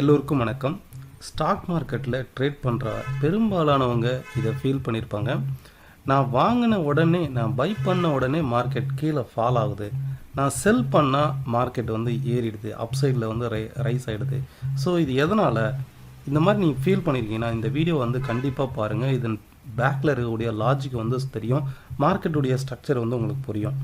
எல்லோருக்கும் வணக்கம். ஸ்டாக் மார்க்கெட்டில் ட்ரேட் பண்ணுற பெரும்பாலானவங்க இதை ஃபீல் பண்ணியிருப்பாங்க நான் வாங்கின உடனே நான் பை பண்ண உடனே மார்க்கெட் கீழே ஃபால் ஆகுது. நான் செல் பண்ணால் மார்க்கெட் வந்து ஏறிடுது. அப் சைடில் வந்து ரை ரைஸ் ஆகிடுது ஸோ இது எதனால்? இந்த மாதிரி நீங்கள் ஃபீல் பண்ணியிருக்கீங்கன்னா இந்த வீடியோ வந்து கண்டிப்பாக பாருங்கள் இதன் பேக்கில் இருக்கக்கூடிய லாஜிக் வந்து தெரியும். மார்க்கெட்டுடைய ஸ்ட்ரக்சர் வந்து உங்களுக்கு புரியும்.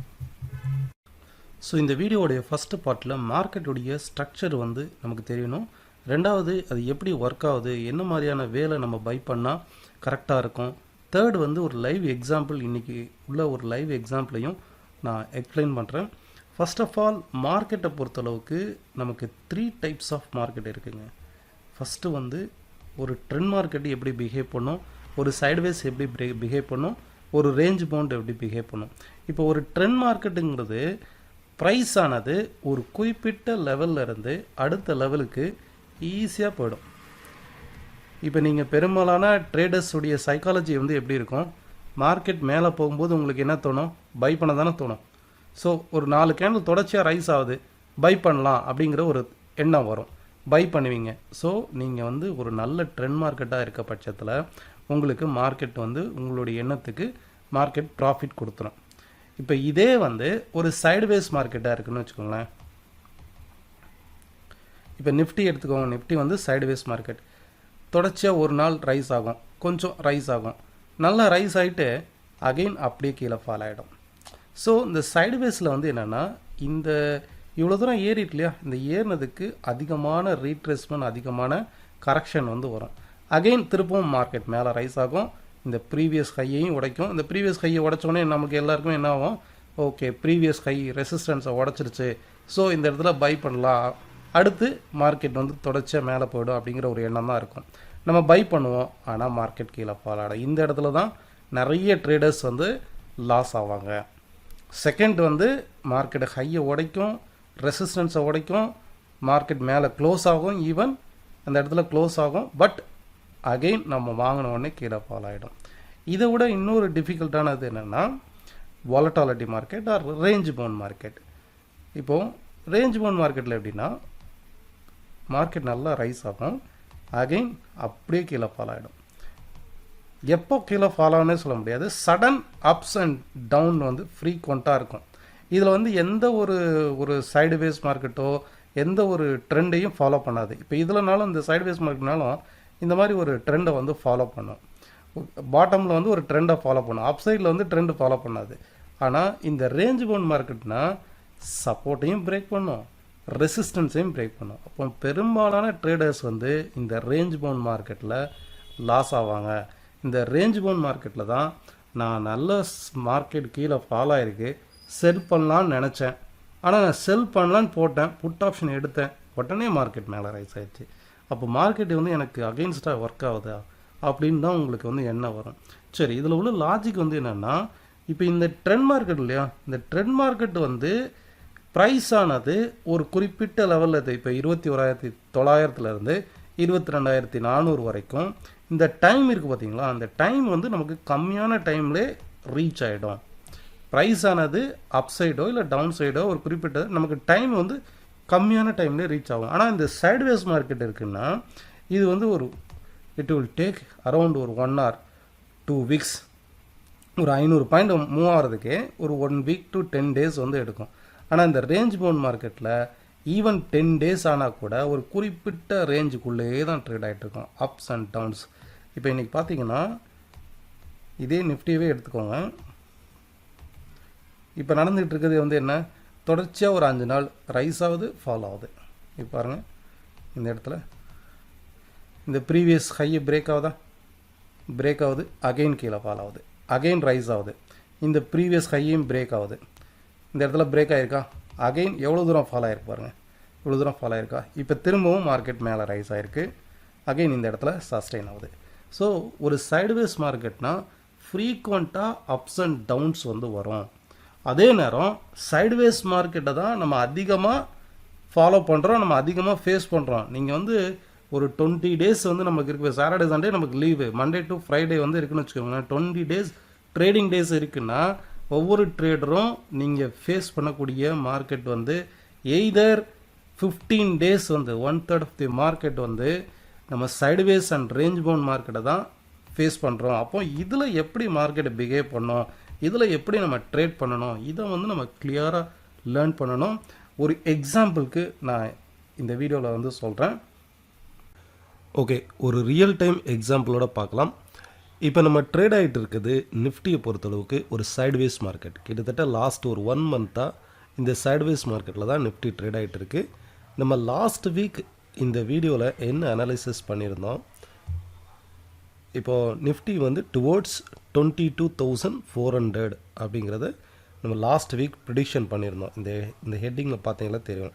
ஸோ இந்த வீடியோடைய ஃபஸ்ட்டு பார்ட்டில் மார்க்கெட்டுடைய ஸ்ட்ரக்சர் வந்து நமக்கு தெரியணும். ரெண்டாவது அது எப்படி ஒர்க் ஆகுது என்ன மாதிரியான வேலை நம்ம பை பண்ணால் கரெக்டாக இருக்கும்? தேர்ட் வந்து ஒரு லைவ் எக்ஸாம்பிள் இன்றைக்கி உள்ள ஒரு லைவ் எக்ஸாம்பிளையும் நான் எக்ஸ்பிளைன் பண்ணுறேன் ஃபஸ்ட் ஆஃப் ஆல் மார்க்கெட்டை பொறுத்தளவுக்கு நமக்கு த்ரீ டைப்ஸ் ஆஃப் மார்க்கெட் இருக்குதுங்க ஃபஸ்ட்டு வந்து ஒரு ட்ரெண்ட் மார்க்கெட் எப்படி பிஹேவ் பண்ணும் ஒரு சைட்வேஸ் எப்படி பிஹேவ் பண்ணும் ஒரு ரேஞ்ச் பவுண்ட் எப்படி பிஹேவ் பண்ணும். இப்போ ஒரு ட்ரெண்ட் மார்க்கெட்டுங்கிறது ப்ரைஸ் ஆனது ஒரு குறிப்பிட்ட லெவல்ல இருந்து அடுத்த லெவலுக்கு ஈஸியாக போயிடும். இப்போ நீங்கள் பெரும்பாலான ட்ரேடர்ஸுடைய சைக்காலஜி வந்து எப்படி இருக்கும்? மார்க்கெட் மேலே போகும்போது உங்களுக்கு என்ன தோணும்? பை பண்ண தானே தோணும். ஸோ ஒரு நாலு கேண்டில் தொடர்ச்சியாக ரைஸ் ஆகுது. பை பண்ணலாம் அப்படிங்கிற ஒரு எண்ணம் வரும். பை பண்ணுவீங்க. ஸோ நீங்கள் வந்து ஒரு நல்ல ட்ரெண்ட் மார்க்கெட்டாக இருக்க பட்சத்தில் உங்களுக்கு மார்க்கெட் வந்து உங்களுடைய எண்ணத்துக்கு மார்க்கெட் ப்ராஃபிட் கொடுத்துரும். இப்போ இதே வந்து ஒரு சைடுவேஸ் மார்க்கெட்டாக இருக்குன்னு வச்சுக்கோங்களேன். இப்போ நிஃப்டி எடுத்துக்கோங்க. நிஃப்டி வந்து சைடுவேஸ் மார்க்கெட் தொடர்ச்சியாக ஒரு நாள் ரைஸ் ஆகும். கொஞ்சம் ரைஸ் ஆகும். நல்லா ரைஸ் ஆகிட்டு அகைன் அப்படியே கீழே ஃபால் ஆகிடும் ஸோ இந்த சைடுவேஸில் வந்து என்னென்னா இந்த இவ்வளோ தூரம் ஏறிட்டு இல்லையா? இந்த ஏறினதுக்கு அதிகமான ரீட்ரெஸ்மெண்ட் அதிகமான கரெக்ஷன் வந்து வரும். அகைன் திருப்பவும் மார்க்கெட் மேலே ரைஸ் ஆகும். இந்த ப்ரீவியஸ் ஹையையும் உடைக்கும். இந்த ப்ரீவியஸ் ஹையை உடச்சோன்னே நமக்கு எல்லாருக்கும் என்ன ஆகும்? ஓகே ப்ரீவியஸ் ஹை ரெசிஸ்டன்ஸை உடச்சிருச்சு. ஸோ இந்த இடத்துல பை பண்ணலாம். அடுத்து மார்க்கெட் வந்து தொடர்ச்சியாக மேலே போயிடும் அப்படிங்கிற ஒரு எண்ணம் தான் இருக்கும். நம்ம பை பண்ணுவோம் ஆனால் மார்க்கெட் கீழே ஃபால் இந்த இடத்துல தான் நிறைய ட்ரேடர்ஸ் வந்து லாஸ் ஆவாங்க. செகண்ட் வந்து மார்க்கெட் ஹையை உடைக்கும் ரெசிஸ்டன்ஸை உடைக்கும் மார்க்கெட் மேலே க்ளோஸ் ஆகும் ஈவன் அந்த இடத்துல க்ளோஸ் ஆகும் பட் அகெயின் நம்ம வாங்கின உடனே கீழே ஃபால் ஆகிடும் இதை விட இன்னொரு டிஃபிகல்ட்டானது என்னென்னா volatility market or range bound market இப்போது ரேஞ்ச் போன் மார்க்கெட்டில் எப்படின்னா மார்க்கெட் நல்லா ரைஸ் ஆகும். அகெயின் அப்படியே கீழே ஃபால் ஆகிடும் எப்போ கீழே ஃபால் ஆகுனே சொல்ல முடியாது. சடன் அப்ஸ் அண்ட் டவுன் வந்து ஃப்ரீக்வெண்ட்டாக இருக்கும். இதில் வந்து எந்த ஒரு ஒரு சைடுவேஸ் மார்க்கெட்டோ எந்த ஒரு ட்ரெண்டையும் ஃபாலோ பண்ணாது. இப்போ இதுலனாலும் இந்த சைடுவேஸ் மார்க்கெட்னாலும் இந்த மாதிரி ஒரு ட்ரெண்டை வந்து ஃபாலோ பண்ணும். பாட்டமில் வந்து ஒரு ட்ரெண்டை ஃபாலோ பண்ணும். அப் சைடில் வந்து ட்ரெண்டு ஃபாலோ பண்ணாது. ஆனால் இந்த ரேஞ்ச் பவுண்ட் மார்க்கெட்னால் சப்போர்ட்டையும் பிரேக் பண்ணும். ரெசிஸ்டன்ஸையும் பிரேக் பண்ணும். அப்போ பெரும்பாலான ட்ரேடர்ஸ் வந்து இந்த ரேஞ்ச் பவுண்ட் மார்க்கெட்டில் லாஸ் ஆவாங்க. இந்த ரேஞ்ச் பவுண்ட் மார்க்கெட்டில் தான் நான் நல்ல மார்க்கெட் கீழே ஃபால் ஆகிருக்கு செல் பண்ணலான்னு நினச்சேன். ஆனால் நான் செல் பண்ணலான்னு போட்டேன். புட் ஆப்ஷன் எடுத்தேன். உடனே மார்க்கெட் மேலே ரைஸ் ஆயிடுச்சு. அப்போ மார்க்கெட் வந்து எனக்கு அகெயின்ஸ்டாக ஒர்க் ஆகுதா? அப்படின்னு தான் உங்களுக்கு வந்து எண்ணம் வரும். சரி இதில் உள்ள லாஜிக் வந்து என்னென்னா இப்போ இந்த ட்ரெண்ட் மார்க்கெட் இல்லையா? இந்த ட்ரெண்ட் மார்க்கெட் வந்து ப்ரைஸ் ஆனது ஒரு குறிப்பிட்ட லெவலில் இது இப்போ இருபத்தி ஓராயிரத்தி தொள்ளாயிரத்துலேருந்து இருபத்தி ரெண்டாயிரத்தி நானூறு வரைக்கும் இந்த டைம் இருக்குது பார்த்தீங்களா அந்த டைம் வந்து நமக்கு கம்மியான டைம்லே ரீச் ஆகிடும் ப்ரைஸ் ஆனது அப் சைடோ இல்லை டவுன் சைடோ ஒரு குறிப்பிட்ட நமக்கு டைம் வந்து கம்மியான டைம்லே ரீச் ஆகும். ஆனால் இந்த சைட்வேஸ் மார்க்கெட் இருக்குன்னா இது வந்து ஒரு இட் வில் டேக் அரவுண்ட் ஒரு ஒன் ஆர் டூ வீக்ஸ் ஒரு ஐநூறு பாயிண்ட் மூவ் ஆகிறதுக்கே ஒரு one week to ten days வந்து எடுக்கும். ஆனால் இந்த ரேஞ்ச் பவுண்ட் மார்க்கெட்டில் ஈவன் டென் டேஸ் ஆனால் கூட ஒரு குறிப்பிட்ட ரேஞ்சுக்குள்ளேயே தான் ட்ரேட் ஆகிட்டு இருக்கும். அப்ஸ் அண்ட் டவுன்ஸ் இப்போ இன்றைக்கி பார்த்தீங்கன்னா இதே நிஃப்டியவே எடுத்துக்கோங்க. இப்போ நடந்துகிட்டு இருக்கிறது வந்து என்ன? தொடர்ச்சியாக ஒரு அஞ்சு நாள் ரைஸ் ஆகுது ஃபாலோ ஆகுது. இப்போ பாருங்கள் இந்த இடத்துல. இந்த ப்ரீவியஸ் ஹையை பிரேக் ஆகுதா? பிரேக் ஆகுது. அகெயின் கீழே ஃபாலோ ஆகுது. அகெயின் ரைஸ் ஆகுது. இந்த ப்ரீவியஸ் ஹையும் பிரேக் ஆகுது. இந்த இடத்துல பிரேக் ஆகிருக்கா அகெயின் எவ்வளோ தூரம் ஃபால் ஆகிருக்கு பாருங்கள் இவ்வளோ தூரம் ஃபால் ஆகிருக்கா இப்போ திரும்பவும் மார்க்கெட் மேலே ரைஸ் ஆகிருக்கு அகெயின் இந்த இடத்துல சஸ்டெயின் ஆகுது. ஸோ ஒரு சைடுவேஸ் மார்க்கெட்னா ஃப்ரீக்வெண்ட்டாக அப்ஸ் அண்ட் டவுன்ஸ் வந்து வரும். அதே நேரம் சைடுவேஸ் மார்க்கெட்டை தான் நம்ம அதிகமாக ஃபாலோ பண்ணுறோம் நம்ம அதிகமாக ஃபேஸ் பண்ணுறோம் நீங்கள் வந்து ஒரு டுவெண்ட்டி டேஸ் வந்து நமக்கு இருக்குது சாட்டர்டே சண்டே நமக்கு லீவு மண்டே டு ஃப்ரைடே வந்து இருக்குன்னு வச்சுக்கோங்களேன். டுவெண்ட்டி டேஸ் ட்ரேடிங் டேஸ் இருக்குன்னா ஒவ்வொரு ட்ரேடரும் நீங்கள் ஃபேஸ் பண்ணக்கூடிய மார்க்கெட் வந்து எய்தர் ஃபிஃப்டீன் டேஸ் வந்து one third of the market வந்து நம்ம சைடுவேஸ் அண்ட் ரேஞ்ச் பவுண்ட் மார்க்கெட்டை தான் ஃபேஸ் பண்ணுறோம் அப்போ இதில் எப்படி மார்க்கெட்டை பிஹேவ் பண்ணோம்? இதில் எப்படி நம்ம ட்ரேட் பண்ணணும்? இதை வந்து நம்ம கிளியராக லேர்ன் பண்ணணும். ஒரு எக்ஸாம்பிளுக்கு நான் இந்த வீடியோவில் வந்து சொல்கிறேன் ஓகே ஒரு ரியல் டைம் எக்ஸாம்பிளோட பார்க்கலாம். இப்போ நம்ம ட்ரேட் ஆகிட்டு இருக்குது நிஃப்டியை பொறுத்தளவுக்கு ஒரு சைட்வேஸ் மார்க்கெட் கிட்டத்தட்ட லாஸ்ட் ஒரு ஒன் மந்த்தாக இந்த சைட்வேஸ் மார்க்கெட்டில் தான் நிஃப்டி ட்ரேட் ஆகிட்டு இருக்கு. நம்ம லாஸ்ட் வீக் இந்த வீடியோவில் என்ன அனாலிசிஸ் பண்ணியிருந்தோம்? இப்போது நிஃப்டி வந்து towards twenty two thousand four hundred அப்படிங்கிறத நம்ம லாஸ்ட் வீக் ப்ரிடிக்ஷன் பண்ணியிருந்தோம். இந்த இந்த ஹெட்டிங்கில் பார்த்தீங்கன்னா தெரியும்.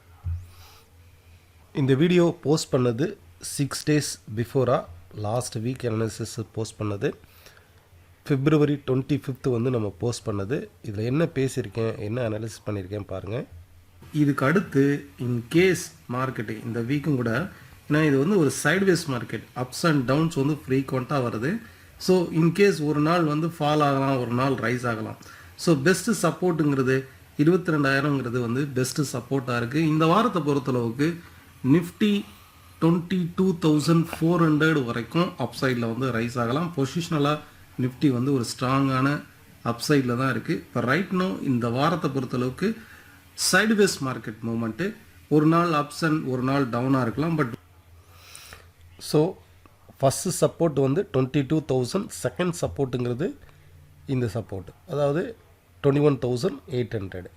இந்த வீடியோ போஸ்ட் பண்ணது சிக்ஸ் டேஸ் பிஃபோராக லாஸ்ட் வீக் அனாலிசிஸ் போஸ்ட் பண்ணது. ஃபிப்ரவரி டுவெண்ட்டி ஃபிஃப்த்து வந்து நம்ம போஸ்ட் பண்ணது. இதில் என்ன பேசியிருக்கேன் என்ன அனாலிசிஸ் பண்ணியிருக்கேன் பாருங்கள் இதுக்கு அடுத்து இன் கேஸ் மார்க்கெட்டு இந்த வீக்கும் கூட ஏன்னா இது வந்து ஒரு sideways market ups and downs வந்து ஃப்ரீக்வெண்ட்டாக வருது. ஸோ இன்கேஸ் ஒரு நாள் வந்து ஃபால் ஆகலாம் ஒரு நாள் ரைஸ் ஆகலாம். ஸோ பெஸ்ட்டு சப்போர்ட்டுங்கிறது இருபத்தி ரெண்டாயிரங்கிறது வந்து பெஸ்ட்டு சப்போர்ட்டாக இருக்குது இந்த வாரத்தை பொறுத்தளவுக்கு Nifty twenty two thousand four hundred வரைக்கும் அப்சைடில் வந்து ரைஸ் ஆகலாம். பொசிஷனலாக நிஃப்டி வந்து ஒரு ஸ்ட்ராங்கான அப்சைடில் தான் இருக்குது இப்போ ரைட்னோ இந்த வாரத்தை பொறுத்தளவுக்கு சைடுவேஸ் மார்க்கெட் மூமெண்ட்டு ஒரு நாள் அப்ஸ் அண்ட் ஒரு நாள் டவுனாக இருக்கலாம். பட் ஸோ ஃபஸ்ட்டு சப்போர்ட் வந்து டுவெண்ட்டி டூ தௌசண்ட் செகண்ட் சப்போர்ட்டுங்கிறது இந்த சப்போர்ட் அதாவது twenty one thousand eight hundred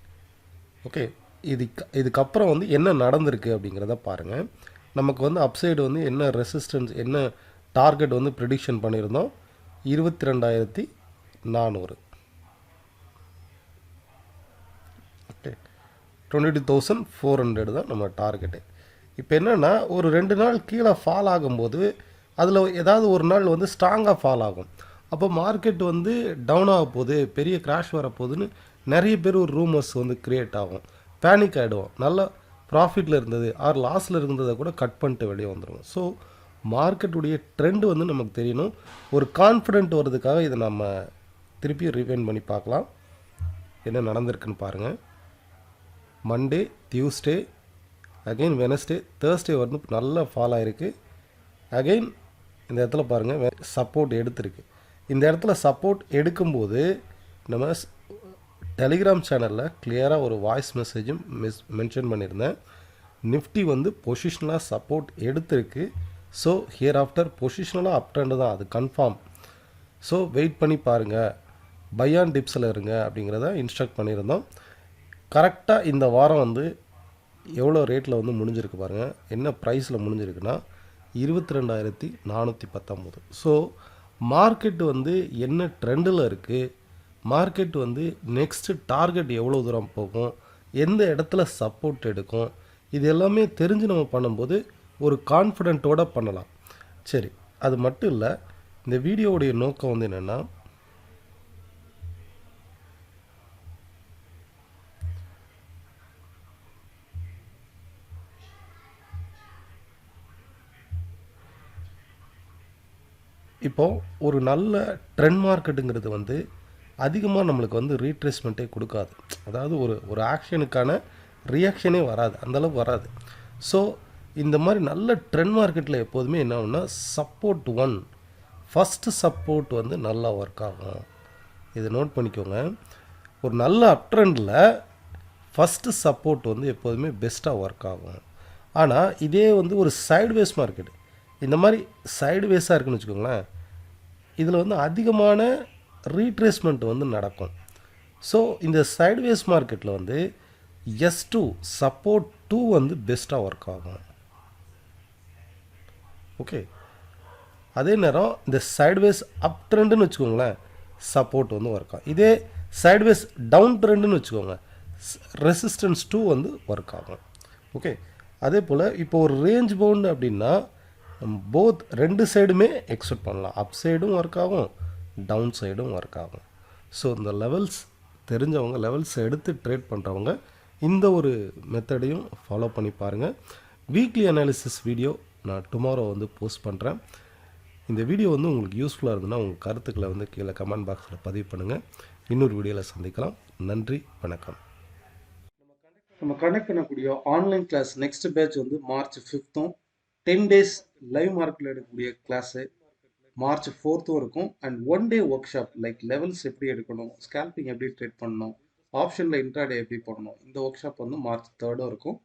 okay இதுக்கு இதுக்கப்புறம் வந்து என்ன நடந்திருக்கு அப்படிங்கிறத பாருங்கள் நமக்கு வந்து அப்சைடு வந்து என்ன ரெசிஸ்டன்ஸ் என்ன டார்கெட் வந்து ப்ரிடிக்ஷன் பண்ணியிருந்தோம்? இருபத்தி ரெண்டாயிரத்தி நானூறு. Okay twenty two thousand four hundred தான் நம்ம டார்கெட்டு இப்போ என்னென்னா ஒரு ரெண்டு நாள் கீழே ஃபால் ஆகும்போது அதில் ஏதாவது ஒரு நாள் வந்து ஸ்ட்ராங்காக ஃபால் ஆகும். அப்போ மார்க்கெட் வந்து டவுன் ஆக போகுது பெரிய கிராஷ் வரப்போகுதுன்னு நிறைய பேர் ஒரு ரூமர்ஸ் வந்து க்ரியேட் ஆகும். பேனிக் ஆகிடுவோம் நல்லா ப்ராஃபிட்டில் இருந்தது ஆர் லாஸில் இருந்ததை கூட கட் பண்ணிட்டு வெளியே வந்துடும் ஸோ மார்க்கெட்டுடைய ட்ரெண்டு வந்து நமக்கு தெரியணும். ஒரு கான்ஃபிடென்ட் வர்றதுக்காக இதை நம்ம திருப்பி ரிவைன் பண்ணி பார்க்கலாம். என்ன நடந்திருக்குன்னு பாருங்கள் Monday Tuesday again Wednesday Thursday வந்து நல்லா ஃபால் ஆகிருக்கு அகைன் இந்த இடத்துல பாருங்கள் சப்போர்ட் எடுத்திருக்கு. இந்த இடத்துல சப்போர்ட் எடுக்கும்போது நம்ம டெலிகிராம் சேனலில் கிளியராக ஒரு வாய்ஸ் மெசேஜும் மிஸ் மென்ஷன் பண்ணியிருந்தேன். நிஃப்டி வந்து பொசிஷனலாக சப்போர்ட் எடுத்திருக்கு. ஸோ ஹியர் ஆஃப்டர் பொசிஷனலாக அப் ட்ரெண்டு தான். அது கன்ஃபார்ம் ஸோ வெயிட் பண்ணி பாருங்கள் பையான் டிப்ஸில் இருங்க அப்படிங்கிறத இன்ஸ்ட்ரக்ட் பண்ணியிருந்தோம். கரெக்டாக இந்த வாரம் வந்து எவ்வளோ ரேட்டில் வந்து முடிஞ்சிருக்கு பாருங்கள் என்ன ப்ரைஸில் முடிஞ்சிருக்குன்னா இருபத்தி ரெண்டாயிரத்தி நானூற்றி பத்தொம்போது ஸோ மார்க்கெட் வந்து என்ன ட்ரெண்டில் இருக்குது மார்க்கெட் வந்து நெக்ஸ்ட்டு டார்கெட் எவ்வளோ தூரம் போகும் எந்த இடத்துல சப்போர்ட் எடுக்கும் இது எல்லாமே தெரிஞ்சு நம்ம பண்ணும்போது ஒரு கான்ஃபிடென்ட்டோட பண்ணலாம். சரி அது மட்டும் இல்லை இந்த வீடியோவுடைய நோக்கம் வந்து என்னென்னா இப்போது ஒரு நல்ல ட்ரெண்ட் மார்க்கெட்டுங்கிறது வந்து அதிகமாக நம்மளுக்கு வந்து ரீட்ரேஸ்மெண்ட்டே கொடுக்காது. அதாவது ஒரு ஒரு ஆக்ஷனுக்கான ரியாக்ஷனே வராது. அந்தளவுக்கு வராது. ஸோ இந்த மாதிரி நல்ல ட்ரெண்ட் மார்க்கெட்டில் எப்போதுமே என்ன ஆகும்னா சப்போர்ட் ஒன் ஃபஸ்ட்டு சப்போர்ட் வந்து நல்லா ஒர்க் ஆகும். இதை நோட் பண்ணிக்கோங்க. ஒரு நல்ல அப் ட்ரெண்டில் ஃபஸ்ட்டு சப்போர்ட் வந்து எப்போதுமே பெஸ்ட்டாக ஒர்க் ஆகும். ஆனால் இதே வந்து ஒரு சைடுவேஸ் மார்க்கெட் இந்த மாதிரி சைடுவேஸாக இருக்குன்னு வச்சுக்கோங்களேன். இதில் வந்து அதிகமான ரீட்ரேஸ்மெண்ட் வந்து நடக்கும். ஸோ இந்த சைடுவேஸ் மார்க்கெட்டில் வந்து எஸ் டூ சப்போர்ட் டூ வந்து பெஸ்ட்டாக ஒர்க் ஆகும். ஓகே அதே நேரம் இந்த சைடுவேஸ் அப் ட்ரெண்டுன்னு வச்சுக்கோங்களேன் சப்போர்ட் வந்து ஒர்க் ஆகும். இதே சைடுவேஸ் டவுன் ட்ரெண்டுன்னு வச்சுக்கோங்க ரெசிஸ்டன்ஸ் டூ வந்து ஒர்க் ஆகும். ஓகே அதே போல் இப்போ ஒரு ரேஞ்ச் பவுண்டு அப்படின்னா போத் ரெண்டு சைடுமே எக்ஸ்பெக்ட் பண்ணலாம். அப் சைடும் ஒர்க் ஆகும். டவுன் சைடும் ஒர்க் ஆகும். ஸோ இந்த லெவல்ஸ் தெரிஞ்சவங்க லெவல்ஸ் எடுத்து ட்ரேட் பண்ணுறவங்க இந்த ஒரு மெத்தடையும் ஃபாலோ பண்ணி பாருங்கள் வீக்லி அனாலிசிஸ் வீடியோ நான் டுமாரோ வந்து போஸ்ட் பண்ணுறேன் இந்த வீடியோ வந்து உங்களுக்கு யூஸ்ஃபுல்லாக இருந்ததுன்னா உங்கள் கருத்துக்களை வந்து கீழே கமெண்ட் பாக்ஸில் பதிவு பண்ணுங்கள் இன்னொரு வீடியோவில் சந்திக்கலாம். நன்றி வணக்கம். நம்ம கண்டக்ட் நம்ம கனெக்ட் பண்ணக்கூடிய ஆன்லைன் கிளாஸ் நெக்ஸ்ட் பேட்ச் வந்து மார்ச் ஃபிஃப்த்தும் டென் டேஸ் லைவ் மார்க்கில் எடுக்கக்கூடிய கிளாஸு மார்ச் ஃபோர்த்தும் இருக்கும். And one day workshop like levels எப்படி எடுக்கணும் ஸ்கேல்பிங் எப்படி ட்ரேட் பண்ணணும் ஆப்ஷனில் இன்ட்ராடே எப்படி பண்ணணும் இந்த ஒர்க் ஷாப் வந்து மார்ச் தேர்டும் இருக்கும்.